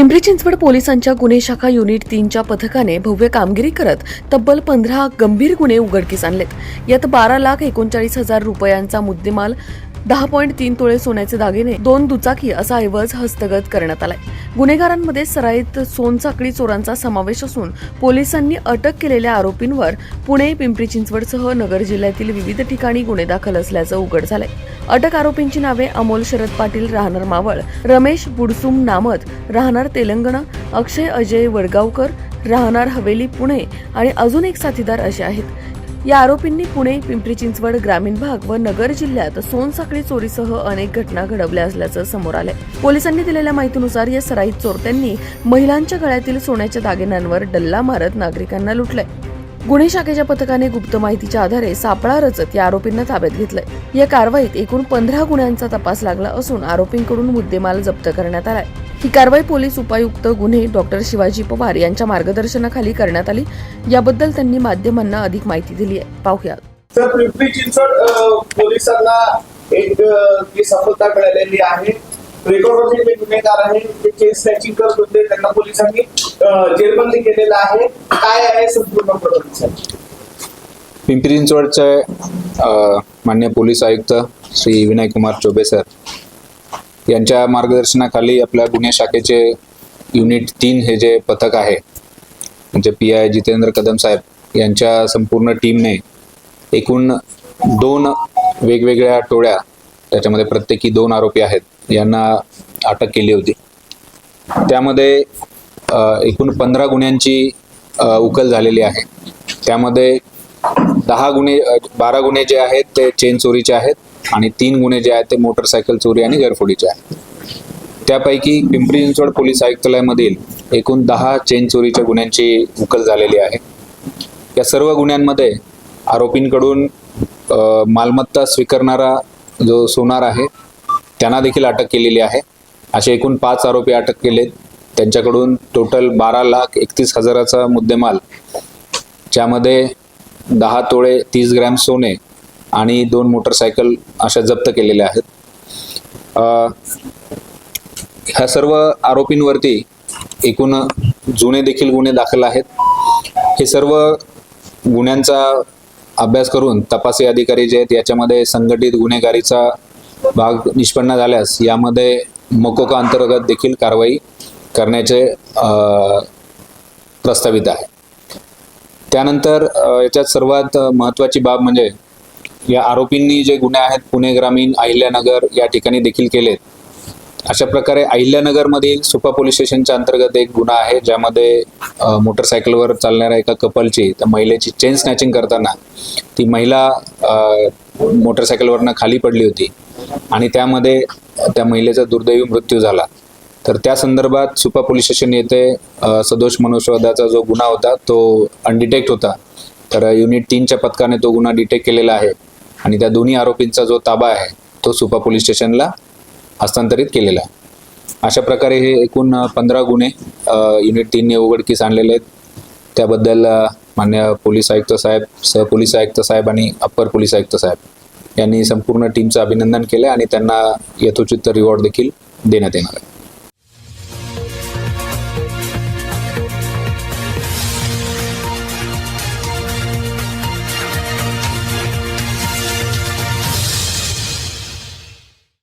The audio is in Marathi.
पिंपरी चिंचवड पोलिसांच्या गुन्हे शाखा युनिट तीनच्या पथकाने भव्य कामगिरी करत तब्बल पंधरा गंभीर गुन्हे उघडकीस आणलेत. यात बारा लाख एकोणचाळीस हजार रुपयांचा मुद्देमाल दहा पॉईंट तीन तोळे सोन्याचे दागिने दोन दुचाकी असा ऐवज हस्तगत करण्यात आलाय. गुन्हेगारांमध्ये सराईत सोनचाकडी चोरांचा समावेश असून पोलिसांनी अटक केलेल्या आरोपींवर पुणे पिंपरी चिंचवडसह नगर जिल्ह्यातील विविध ठिकाणी गुन्हे दाखल असल्याचं उघड झालंय. अटक आरोपींची नावे अमोल शरद पाटील राहणार मावळ रमेश बुडसुम नामत राहणार तेलंगणा अक्षय अजय वडगावकर राहणार हवेली पुणे आणि अजून एक साथीदार असे आहेत. या आरोपींनी पुणे पिंपरी चिंचवड ग्रामीण भाग व नगर जिल्ह्यात सोनसाखळी चोरीसह अनेक घटना घडवल्या असल्याचं समोर आलंय. पोलिसांनी दिलेल्या माहितीनुसार या सराईत चोरट्यांनी महिलांच्या गळ्यातील सोन्याच्या दागिन्यांवर डल्ला मारत नागरिकांना लुटलंय. गुन्हे शाखेच्या पथकाने गुप्त माहितीच्या आधारे सापळा रचत या आरोपींना ताब्यात घेतलंय. या कारवाईत एकूण पंधरा गुन्ह्यांचा तपास लागला असून आरोपींकडून मुद्देमाल जप्त करण्यात आलाय. ही कारवाई पोलीस उपायुक्त गुन्हे डॉक्टर शिवाजी पवार यांच्या मार्गदर्शनाखाली करण्यात आली. याबद्दल त्यांनी माध्यमांना अधिक माहिती दिली आहे. पाहुयात पिंपरी चिंचवड पोलिसांना एक सफलता मिळालेली आहे. रेकॉर्डवरती जे गुन्हेगार आहे ते केस स्नॅचिंग करत होते त्यांना पोलिसांनी अ, जेरबंदी केलेलं आहे. काय आहे संपूर्ण प्रकरण पिंपरी चिंचवडचे मान्य पोलीस आयुक्त श्री विनय कुमार चोबे सर यांच्या मार्गदर्शनाखाली आपल्या गुन्हे शाखेचे युनिट तीन हे जे पथक आहे म्हणजे पी आय जितेंद्र कदम साहेब यांच्या संपूर्ण टीमने एकूण दोन वेगवेगळ्या टोळ्या त्याच्यामध्ये प्रत्येकी दोन आरोपी आहेत. यांना अटक केली होती. त्यामध्ये एकूण पंधरा गुन्ह्यांची उकल झालेली आहे. त्यामध्ये दहा गुन्हे बारा गुन्हे जे आहेत ते चेन चोरीचे आहेत आणि तीन गुन्हे जे आहेत ते मोटरसायकल चोरी आणि घरफोडीचे आहेत. त्यापैकी पिंपरी चिंचवड पोलीस आयुक्तालयामधील एकूण दहा चेन चोरीच्या गुन्ह्यांची उकल झालेली आहे. या सर्व गुन्ह्यांमध्ये आरोपींकडून मालमत्ता स्वीकारणारा जो सोनार आहे त्यांना देखील अटक केलेली आहे. असे एकूण पाच आरोपी अटक केलेत. त्यांच्याकडून टोटल बारा लाख एकतीस हजाराचा मुद्देमाल ज्यामध्ये दहा तोळे तीस ग्रॅम सोने आणि दोन मोटरसायकल अशा जप्त केलेल्या आहेत. ह्या सर्व आरोपींवरती एकूण जुने देखील गुन्हे दाखल आहेत. हे सर्व गुन्ह्यांचा अभ्यास करून तपासी अधिकारी जे आहेत याच्यामध्ये संघटित गुन्हेगारीचा भाग निष्पन्न झाल्यास यामध्ये मकोका अंतर्गत देखील कारवाई करण्याचे प्रस्तावित आहे. त्यानंतर याच्यात सर्वात महत्त्वाची बाब म्हणजे या आरोपींनी जे गुन्हे आहेत पुणे ग्रामीण अहिल्यानगर या ठिकाणी देखील केलेत. अशा प्रकारे अहिल्यानगरमधील सुपा पोलीस स्टेशनच्या अंतर्गत एक गुन्हा आहे ज्यामध्ये मोटरसायकलवर चालणाऱ्या एका कपलची त्या महिलेची चेन स्नॅचिंग करताना ती महिला मोटरसायकलवरनं खाली पडली होती आणि त्यामध्ये त्या महिलेचा दुर्दैवी मृत्यू झाला. तर त्या संदर्भात सुपा पोलीस स्टेशन येथे सदोष मनुष्यवधाचा जो गुन्हा होता तो अनडिटेक्ट होता. तर युनिट तीनच्या पथकाने तो गुन्हा डिटेक्ट केलेला आहे आणि त्या दोन्ही आरोपींचा जो ताबा आहे तो सुपा पोलीस स्टेशनला हस्तांतरित केलेला आहे. अशा प्रकारे हे एकूण पंधरा गुन्हे युनिट तीनने उघडकीस आणलेले आहेत. त्याबद्दल मान्य पोलीस आयुक्त साहेब सहपोलीस आयुक्त साहेब आणि अप्पर पोलीस आयुक्त साहेब यांनी संपूर्ण टीमचं अभिनंदन केलं आणि त्यांना यथोचित रिवॉर्ड देखील देण्यात येणार आहे.